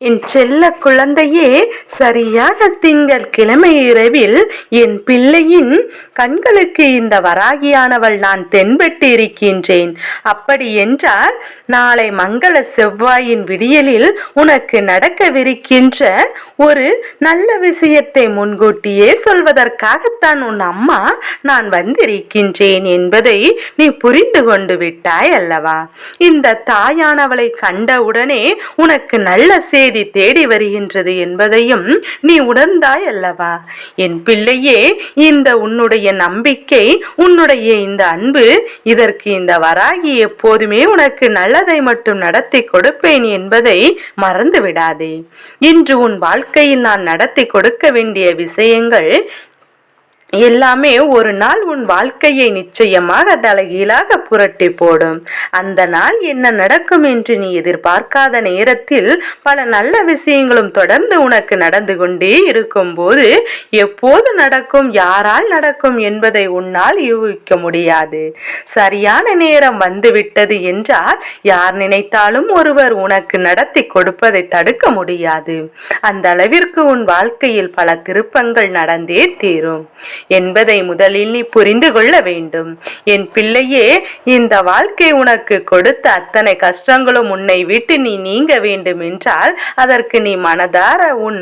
என் செல்ல குழந்தையே சரியாக திங்கள் கிழமை இரவில் என் பிள்ளையின் கண்களுக்கு இந்த வராகியானவள் நான் தென்பட்டு இருக்கின்றேன் அப்படி என்றால் நாளை மங்கள செவ்வாயின் விடியலில் உனக்கு நடக்கவிருக்கின்ற ஒரு நல்ல விஷயத்தை முன்கூட்டியே சொல்வதற்காகத்தான் உன் அம்மா நான் வந்திருக்கின்றேன் என்பதை நீ புரிந்து கொண்டு விட்டாய் அல்லவா? இந்த தாயானவளை கண்டவுடனே உனக்கு நல்ல செய்தி தேடி வருகின்றது என்பதையும் நீ உணர்ந்தாய் அல்லவா என் பிள்ளையே இந்த உன்னுடைய நம்பிக்கை உன்னுடைய இந்த அன்பு இதற்கு இந்த வராகி எப்போதுமே உனக்கு நல்லதை மட்டும் நடத்தி கொடுப்பேன் என்பதை மறந்து விடாதே இன்று உன் வாழ்க்கையில் நான் நடத்தி கொடுக்க வேண்டிய விஷயங்கள் எல்லாமே ஒரு நாள் உன் வாழ்க்கையை நிச்சயமாக தலைகீழாக புரட்டி போடும். அந்த நாள் என்ன நடக்கும் என்று நீ எதிர்பார்க்காத நேரத்தில் பல நல்ல விஷயங்களும் தொடர்ந்து உனக்கு நடந்து கொண்டே இருக்கும்போது எப்போது நடக்கும் யாரால் நடக்கும் என்பதை உன்னால் யூகிக்க முடியாது. சரியான நேரம் வந்துவிட்டது என்றால் யார் நினைத்தாலும் ஒருவர் உனக்கு நடத்தி கொடுப்பதை தடுக்க முடியாது. அந்த அளவிற்கு உன் வாழ்க்கையில் பல திருப்பங்கள் நடந்தே தீரும். என்பதை முதலில் நீ புரிந்து கொள்ள வேண்டும். என் பிள்ளையே இந்த வாழ்க்கை உனக்கு கொடுத்த அத்தனை கஷ்டங்களும் உன்னை விட்டு நீ நீங்க வேண்டும் என்றால் அதற்கு நீ மனதார உன்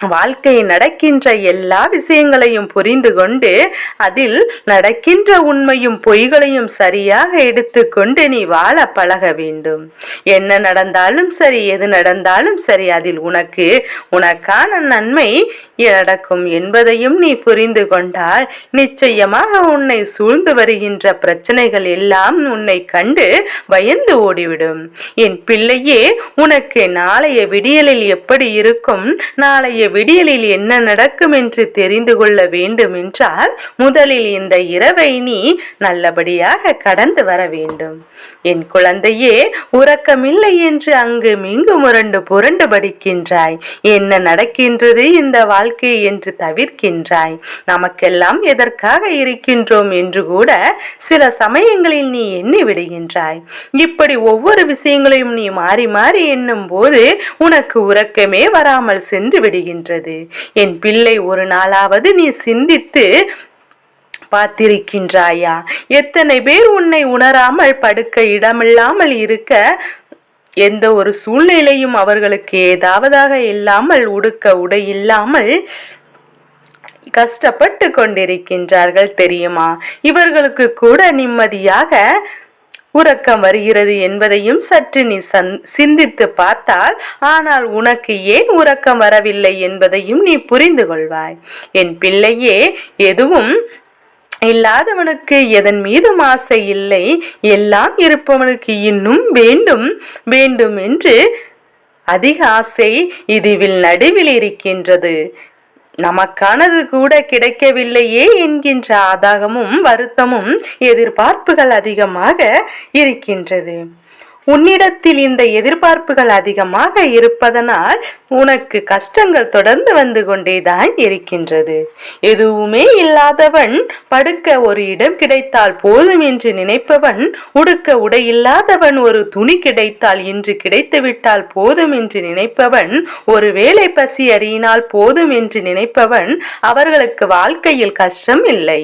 வாழ்க்கை நடக்கின்ற எல்லா விஷயங்களையும் புரிந்து கொண்டு அதில் நடக்கின்ற உண்மையும் பொய்களையும் சரியாக எடுத்துக்கொண்டு நீ வாழ பழக வேண்டும். என்ன நடந்தாலும் சரி எது நடந்தாலும் சரி அதில் உனக்கு உனக்கான நன்மை நடக்கும் என்பதையும் நீ புரிந்து கொண்டால் நிச்சயமாக உன்னை சூழ்ந்து வருகின்ற பிரச்சனைகள் எல்லாம் உன்னை கண்டு பயந்து ஓடிவிடும். என் பிள்ளையே உனக்கு நாளைய விடியலில் எப்படி இருக்கும்? நாளைய விடியலில் என்ன நடக்கும் என்று தெரிந்து கொள்ள வேண்டும் என்றால் முதலில் இந்த இரவை நீ நல்லபடியாக கடந்து வர வேண்டும். என் குழந்தையே உறக்கமில்லை என்று அங்கு மிங்கு முரண்டு புரண்டு படிக்கின்றாய். என்ன நடக்கின்றது இந்த வாழ்க்கை என்று தவிர்க்கின்றாய். நமக்கெல்லாம் எதற்காக இருக்கின்றோம் என்று கூட சில சமயங்களில் நீ எண்ணி விடுகின்றாய். இப்படி ஒவ்வொரு விஷயங்களையும் நீ மாறி மாறி எண்ணும் போது உனக்கு உறக்கமே வராமல் சென்று விடுகின்ற விடுகின்றது என் பிள்ளை ஒரு நாளாவது நீ சிந்தித்து பார்த்திருக்கின்றாயா? எத்தனை பேர் உன்னை உணராமல் படுக்க இடமில்லாமல் இருக்க? எந்த ஒரு சூழ்நிலையும் அவர்களுக்கு ஏதாவதாக இல்லாமல் உடுக்க உடை இல்லாமல் கஷ்டப்பட்டு கொண்டிருக்கின்றார்கள் தெரியுமா? இவர்களுக்கு கூட நிம்மதியாக உறக்கம் வருகிறது என்பதையும் சற்று நீ சிந்தித்து பார்த்தால் ஆனால் உனக்கு ஏன் உறக்கம் வரவில்லை என்பதையும் நீ புரிந்து கொள்வாய். என் பிள்ளையே எதுவும் இல்லாதவனுக்கு எதன் மீதும் ஆசை இல்லை. எல்லாம் இருப்பவனுக்கு இன்னும் வேண்டும் வேண்டும் என்று அதிக ஆசை இதுவில் நடுவில் இருக்கின்றது. நமக்கானது கூட கிடைக்கவில்லையே என்கின்ற ஆதாகமும் வருத்தமும் எதிர்பார்ப்புகள் அதிகமாக இருக்கின்றது. உன்னிடத்தில் இந்த எதிர்பார்ப்புகள் அதிகமாக இருப்பதனால் உனக்கு கஷ்டங்கள் தொடர்ந்து வந்து கொண்டேதான் இருக்கின்றது. எதுவுமே இல்லாதவன் படுக்க ஒரு இடம் கிடைத்தால் போதும் என்று நினைப்பவன் உடுக்க உடை இல்லாதவன் ஒரு துணி கிடைத்தால் இன்று கிடைத்துவிட்டால் போதும் என்று நினைப்பவன் ஒரு வேலை பசி அறியினால் போதும் என்று நினைப்பவன் அவர்களுக்கு வாழ்க்கையில் கஷ்டம் இல்லை.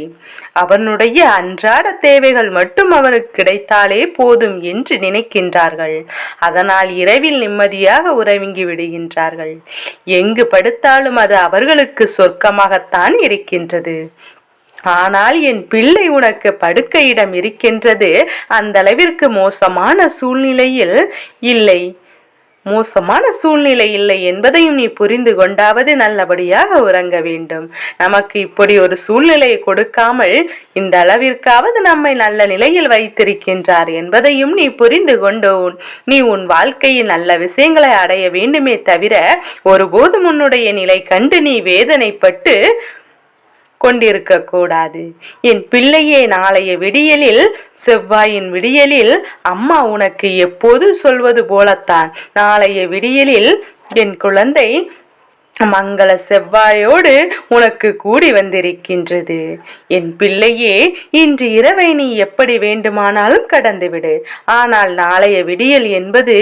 அவனுடைய அன்றாட தேவைகள் மட்டும் அவனுக்கு கிடைத்தாலே போதும் என்று நினைக்கின்றார்கள். அதனால் இரவில் நிம்மதியாக உறவிங்கி விடுகின்றார்கள் எங்கு படுத்தாலும் அது அவர்களுக்கு சொர்க்கமாகத்தான் இருக்கின்றது. ஆனால் என் பிள்ளை உனக்கு படுக்கையிடம் இருக்கின்றது. அந்த அளவிற்கு மோசமான சூழ்நிலையில் இல்லை. மோசமான சூழ்நிலை இல்லை என்பதையும் நீ புரிந்து கொண்டாவது நல்லபடியாக உறங்க வேண்டும். நமக்கு இப்படி ஒரு சூழ்நிலையை கொடுக்காமல் இந்த அளவிற்காவது நம்மை நல்ல நிலையில் வைத்திருக்கின்றார் என்பதையும் நீ புரிந்து கொண்டு நீ உன் வாழ்க்கையில் நல்ல விஷயங்களை அடைய வேண்டுமே தவிர ஒருபோதும் உன்னுடைய நிலை கண்டு நீ வேதனைப்பட்டு கொண்டிருக்க கூடாது என் பிள்ளையே நாளைய விடியலில் செவ்வாயின் விடியலில் அம்மா உனக்கு எப்போது சொல்வது போலத்தான். நாளைய விடியலில் என் குழந்தை மங்கள செவ்வாயோடு உனக்கு கூடி வந்திருக்கின்றது. என் பிள்ளையே இன்று இரவை நீ எப்படி வேண்டுமானாலும் கடந்துவிடு. ஆனால் நாளைய விடியல் என்பது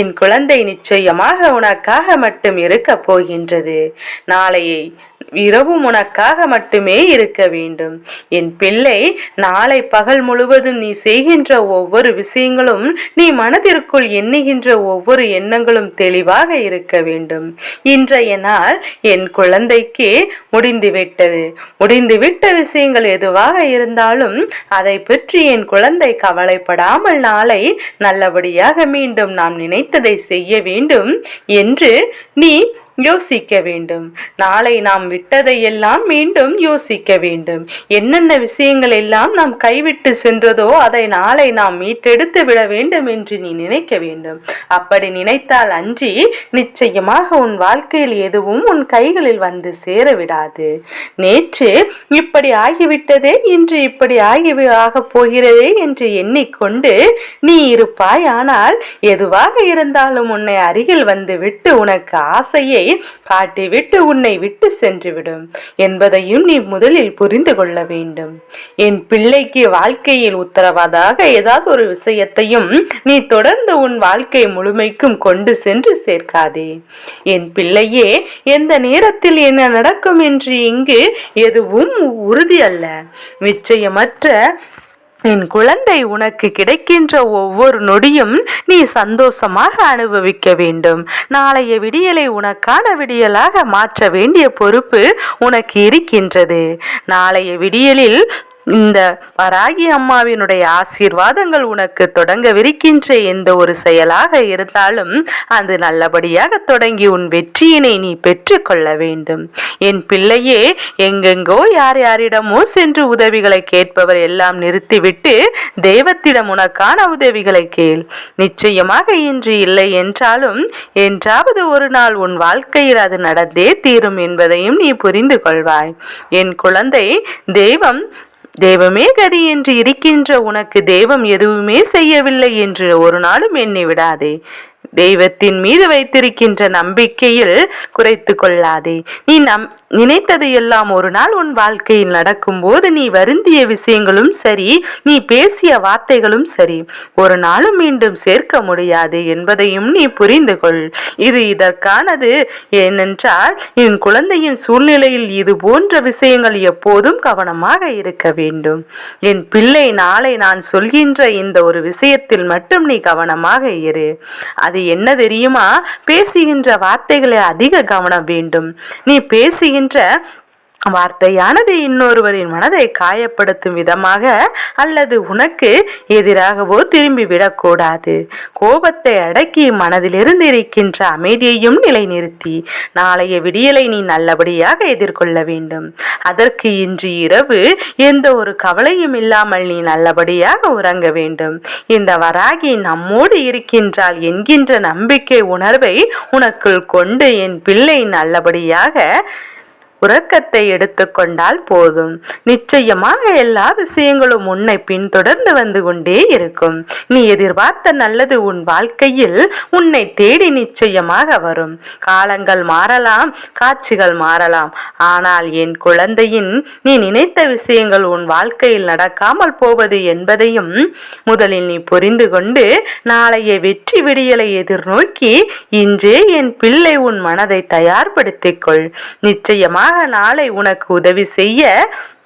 என் குழந்தை நிச்சயமாக உனக்காக மட்டும் இருக்கப் போகின்றது. நாளையை இரவும் உனக்காக மட்டுமே இருக்க வேண்டும். என் பிள்ளை நாளை பகல் முழுவதும் நீ செய்கின்ற ஒவ்வொரு விஷயங்களும் நீ மனதிற்குள் எண்ணுகின்ற ஒவ்வொரு எண்ணங்களும் தெளிவாக இருக்க வேண்டும். இன்றைய நாள் என் குழந்தைக்கு முடிந்துவிட்டது. முடிந்துவிட்ட விஷயங்கள் எதுவாக இருந்தாலும் அதை பற்றி என் குழந்தை கவலைப்படாமல் நாளை நல்லபடியாக மீண்டும் நாம் நினைத்ததை செய்ய வேண்டும் என்று நீ யோசிக்க வேண்டும். நாளை நாம் விட்டதையெல்லாம் மீண்டும் யோசிக்க வேண்டும். என்னென்ன விஷயங்கள் எல்லாம் நாம் கைவிட்டு சென்றதோ அதை நாளை நாம் மீட்டெடுத்து விட வேண்டும் என்று நீ நினைக்க வேண்டும். அப்படி நினைத்தால் அன்றி நிச்சயமாக உன் வாழ்க்கையில் எதுவும் உன் கைகளில் வந்து சேர விடாது நேற்று இப்படி ஆகிவிட்டதே இன்று இப்படி ஆகி ஆகப் போகிறதே என்று எண்ணிக்கொண்டு நீ இருப்பாய். ஆனால் எதுவாக இருந்தாலும் உன்னை அருகில் வந்து விட்டு உனக்கு ஆசையை காட்டிவிட்டு உன்னை விட்டு சென்றுவிடும் என்பதையும் நீ முதலில் புரிந்து கொள்ள வேண்டும். என் பிள்ளைக்கு வாழ்க்கையில் உத்தரவாதாக ஏதாவது ஒரு விஷயத்தையும் நீ தொடர்ந்து உன் வாழ்க்கை முழுமைக்கும் கொண்டு சென்று சேர்க்காதே. என் பிள்ளையே எந்த நேரத்தில் என்ன நடக்கும் என்று இங்கு எதுவும் உறுதி அல்ல. நிச்சயமற்ற என் குழந்தை உனக்கு கிடைக்கின்ற ஒவ்வொரு நொடியும் நீ சந்தோஷமாக அனுபவிக்க வேண்டும். நாளைய விடியலை உனக்கான விடியலாக மாற்ற வேண்டிய பொறுப்பு உனக்கு இருக்கின்றது. நாளைய விடியலில் இந்த வராகி அம்மாவினுடைய ஆசீர்வாதங்கள் உனக்கு தொடங்கவிருக்கின்ற எந்த ஒரு செயலாக இருந்தாலும் அது நல்லபடியாக தொடங்கி உன் வெற்றியினை நீ பெற்றுக்கொள்ள வேண்டும். என் பிள்ளையே எங்கெங்கோ யார் யாரிடமோ சென்று உதவிகளை கேட்பவர் எல்லாம் நிறுத்திவிட்டு தெய்வத்திடம் உனக்கான உதவிகளை கேள். நிச்சயமாக இன்று இல்லை என்றாலும் என்றாவது ஒரு நாள் உன் வாழ்க்கையில் அது நடந்தே தீரும் என்பதையும் நீ புரிந்து கொள்வாய். என் குழந்தை தெய்வம் தெய்வமே கதி என்று இருக்கின்ற உனக்கு தெய்வம் எதுவுமே செய்யவில்லை என்று ஒரு நாளும் எண்ணி விடாதே. தெய்வத்தின் மீது வைத்திருக்கின்ற நம்பிக்கையில் குறைத்து கொள்ளாதே. நீ நம் நினைத்தது எல்லாம் ஒரு நாள் உன் வாழ்க்கையில் நடக்கும்போது நீ வருந்திய விஷயங்களும் சரி நீ பேசிய வார்த்தைகளும் சரி ஒரு நாளும் மீண்டும் சேர்க்க முடியாது என்பதையும் நீ புரிந்து கொள். இது இதற்கானது. ஏனென்றால் என் குழந்தையின் சூழ்நிலையில் இது போன்ற விஷயங்கள் எப்போதும் கவனமாக இருக்க வேண்டும். என் பிள்ளை நாளை நான் சொல்கின்ற இந்த ஒரு விஷயத்தில் மட்டும் நீ கவனமாக இரு. அது என்ன தெரியுமா? பேசுகின்ற வார்த்தைகளை அதிக கவனம் வேண்டும். நீ பேசுகின்ற வார்த்தையானது இன்னொருவரின் மனதை காயப்படுத்தும் விதமாக அல்லது உனக்கு எதிராகவோ திரும்பி விடக்கூடாது கோபத்தை அடக்கி மனதிலிருந்து இருக்கின்ற அமைதியையும் நிலைநிறுத்தி நாளைய விடியலை நீ நல்லபடியாக எதிர்கொள்ள வேண்டும். அதற்கு இன்று இரவு எந்த ஒரு கவலையும் இல்லாமல் நீ நல்லபடியாக உறங்க வேண்டும். இந்த வராகி நம்மோடு இருக்கின்றாள் என்கின்ற நம்பிக்கை உணர்வை உனக்குள் கொண்டு என் பிள்ளை நல்லபடியாக உறக்கத்தை எடுத்துக்கொண்டால் போதும். நிச்சயமாக எல்லா விஷயங்களும் உன்னை பின்தொடர்ந்து வந்து கொண்டே இருக்கும். நீ எதிர்பார்த்த நல்லது உன் வாழ்க்கையில் உன்னை தேடி நிச்சயமாக வரும். காலங்கள் மாறலாம் காட்சிகள் மாறலாம். ஆனால் என் குழந்தையின் நீ நினைத்த விஷயங்கள் உன் வாழ்க்கையில் நடக்காமல் போவது என்பதையும் முதலில் நீ புரிந்து கொண்டு நாளைய வெற்றி விடியலை எதிர்நோக்கி இன்றே என் பிள்ளை உன் மனதை தயார்படுத்திக் கொள். நிச்சயமாக நாளை உனக்கு உதவி செய்ய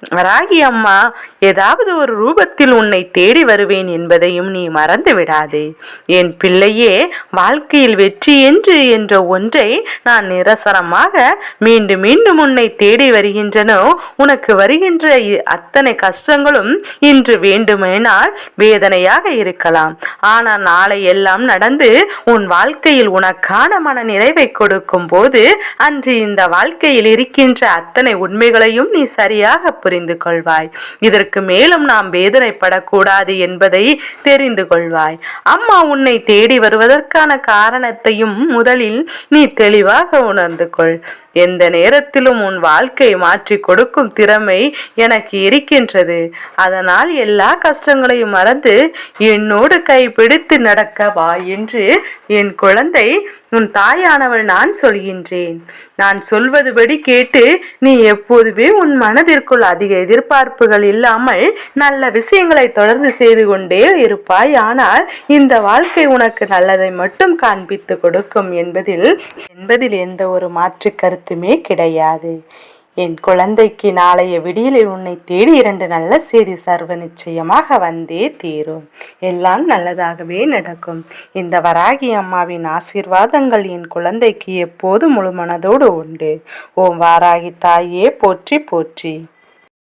ராகி அம்மா ஏதாவது ஒரு ரூபத்தில் உன்னை தேடி வருவேன் என்பதையும் நீ மறந்து விடாதே. என் பிள்ளையே வாழ்க்கையில் வெற்றி என்று என்ற ஒன்றை நான் நிரசரமாக மீண்டும் மீண்டும் உன்னை தேடி வருகின்றனோ? உனக்கு வருகின்ற அத்தனை கஷ்டங்களும் இன்று வேண்டுமேனால் வேதனையாக இருக்கலாம். ஆனால் நாளை எல்லாம் நடந்து உன் வாழ்க்கையில் உனக்கான மன நிறைவை கொடுக்கும் போது அன்று இந்த வாழ்க்கையில் இருக்கின்ற அத்தனை உண்மைகளையும் நீ சரியாக புரிந்து கொள்வாய். இதற்கு மேலும் நாம் வேதனைப்படக்கூடாது என்பதை தெரிந்து கொள்வாய். அம்மா உன்னை தேடி வருவதற்கான காரணத்தையும் முதலில் நீ தெளிவாக உணர்ந்து கொள். எந்த நேரத்திலும் உன் வாழ்க்கை மாற்றி கொடுக்கும் திறமை எனக்கு இருக்கின்றது. அதனால் எல்லா கஷ்டங்களையும் மறந்து என்னோடு கைப்பிடித்து நடக்க வா என்று என் குழந்தை உன் தாயானவள் நான் சொல்கின்றேன். நான் சொல்வதுபடி கேட்டு நீ எப்போதுமே உன் மனதிற்குள் அதிக எதிர்பார்ப்புகள் இல்லாமல் நல்ல விஷயங்களை தொடர்ந்து செய்து கொண்டே இருப்பாய். ஆனால் இந்த வாழ்க்கை உனக்கு நல்லதை மட்டும் காண்பித்து கொடுக்கும் என்பதில் என்பதில் எந்த ஒரு மாற்று கருத்து கருத்துமே கிடையாது. என் குழந்தைக்கு நாளைய விடியலில் உன்னை தேடி இரண்டு நல்ல செய்தி சர்வ நிச்சயமாக வந்தே தீரும். எல்லாம் நல்லதாகவே நடக்கும். இந்த வராகி அம்மாவின் ஆசீர்வாதங்கள் என் குழந்தைக்கு எப்போது முழுமனதோடு உண்டு. ஓம் வாராகி தாயே போற்றி போற்றி.